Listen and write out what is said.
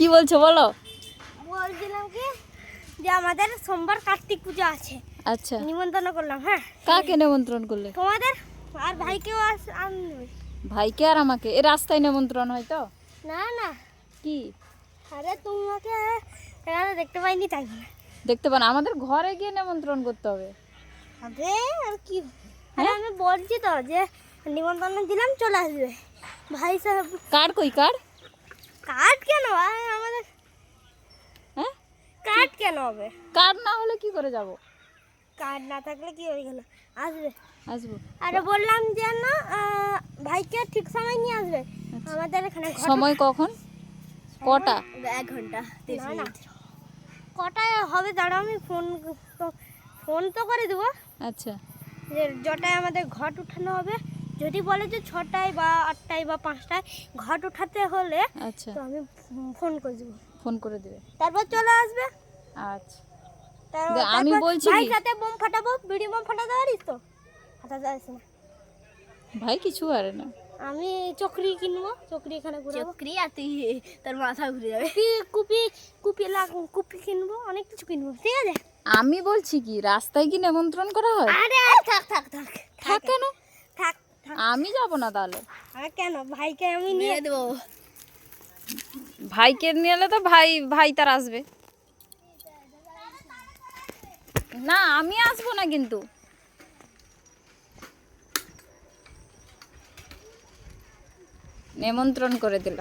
কি বলছো বলো? বলছিলাম কি যে আমাদের সোমবার কার্তিক পুজো আছে। আচ্ছা। নিমন্ত্রণ করলাম হ্যাঁ? কাকে নিমন্ত্রণ করলে? তোমাদের? আর ভাইকেও আস- আনবে। ভাইকে আর আমাকে? এ রাস্তায় নিমন্ত্রণ হয় তো? না না। কি? আরে তোমাকে এখানে দেখতে পাইনি তাই দেখতে পান? আমাদের ঘরে গিয়ে নিমন্ত্রণ করতে হবে। আরে আর কি? আরে আমি বলছি তো যে নিমন্ত্রণ দিলাম চলে আসবে। ভাই সাহেব কার কই? কার? কার্ড কেন আর আমাদের হ্যাঁ কার্ড কেন হবে। কার না হলে কি করে যাব? কার্ড না থাকলে কি হয়ে গেল? আসবে। আসব। আরে বললাম যে না ভাইকে ঠিক সময় নিয়ে আসবে। আমাদের এখানে সময় কখন? কটা? এক ঘণ্টা কটায় হবে দাঁড়াও আমি ফোন ফোন তো করে দেবো। আচ্ছা। যে যটায় আমাদের ঘট উঠানো হবে যদি বলে যে ছটায় বা আটটায় বা পাঁচটায় ঘট উঠাতে হলে আচ্ছা। তো আমি ফোন করে দেবো। ফোন করে দেবে। তারপর চলে আসবে। আচ্ছা। তার- আমি বলছি ভাই কি? সাথে বোম ফাটাবো বিড়ি বোম ফাটাতে পারিস তো? ফাটাতে পারিস না। ভাই কিছু পারে না। আমি চকরি কিনবো চকরি এখানে ঘুরাবো। চক্রি আর তুই তোর মাথা ঘুরে যাবে। কুপি কুপি কুপি লাগ কুপি কিনবো অনেক কিছু কিনবো ঠিক আছে? আমি বলছি কি রাস্তায় কি নিমন্ত্রণ করা হয়? আরে থাক থাক থাক। থাক কেন? থাক আমি যাব না তাহলে। আর কেন? ভাইকে আমি নিয়ে নিয়ে দেবো। ভাইকে নিয়ে এলে তো ভাই ভাই তার আসবে। না আমি আসব না কিন্তু। নিমন্ত্রণ করে দিল।